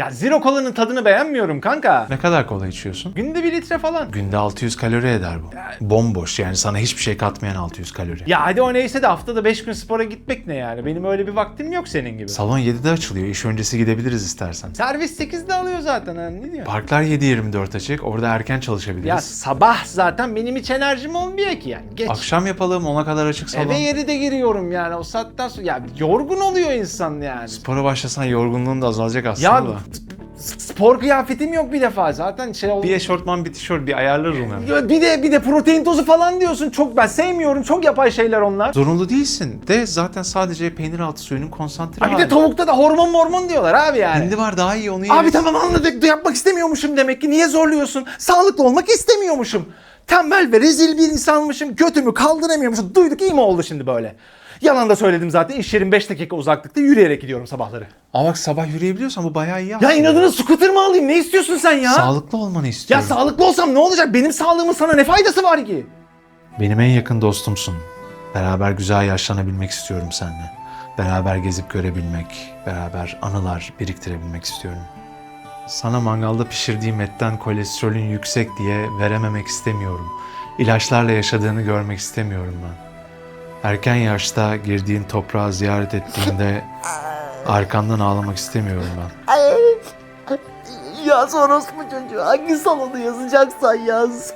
Ya Zero Cola'nın tadını beğenmiyorum kanka. Ne kadar kola içiyorsun? Günde bir litre falan. Günde 600 kalori eder bu. Bomboş yani sana hiçbir şey katmayan 600 kalori. Ya hadi o neyse de haftada 5 gün spora gitmek ne yani? Benim öyle bir vaktim yok senin gibi. Salon 7'de açılıyor. İş öncesi gidebiliriz istersen. Servis 8'de alıyor zaten ha ne diyor? Parklar 7-24 açık. Orada erken çalışabiliriz. Ya sabah zaten benim hiç enerjim olmuyor ki yani. Geç. Akşam yapalım 10'a kadar açık salon. Eve 7'de giriyorum yani o saatten sonra. Ya yorgun oluyor insan yani. Spora başlasan yorgunluğun da azalacak aslında Ya da. Spor kıyafetim yok bir defa zaten şey oldu. Bir eşortman bir tişört bir ayarlarız onu. Ya bir de bir de protein tozu falan diyorsun. Çok ben sevmiyorum. Çok yapay şeyler onlar. Zorunlu değilsin. De zaten sadece peynir altı suyunun konsantre Ha bir de hali. tavukta da hormon mormon diyorlar abi yani. Hindi var daha iyi onu yeriz. Abi tamam anladık. Yapmak istemiyormuşum demek ki. Niye zorluyorsun? Sağlıklı olmak istemiyormuşum. Tembel ve rezil bir insanmışım. Götümü kaldıramıyormuşum. Duyduk iyi mi oldu şimdi böyle? Yalan da söyledim zaten. İş yerim 5 dakika uzaklıkta yürüyerek gidiyorsun sabahları. Ama bak sabah yürüyebiliyorsan bu bayağı iyi Ya inadına scooter mı alayım? Ne istiyorsun sen ya? Sağlıklı olmanı ya istiyorum. sağlıklı olsam ne olacak? Benim sağlığımın sana ne faydası var ki? Benim en yakın dostumsun. Beraber güzel yaşlanabilmek istiyorum seninle. Beraber gezip görebilmek, beraber anılar biriktirebilmek istiyorum. Sana mangalda pişirdiğim etten kolesterolün yüksek diye verememek istemiyorum. İlaçlarla yaşadığını görmek istemiyorum ben. Erken yaşta girdiğin toprağı ziyaret ettiğinde arkandan ağlamak istemiyorum ben. Yaz orospu çocuğu hangi salonu yazacaksan yaz.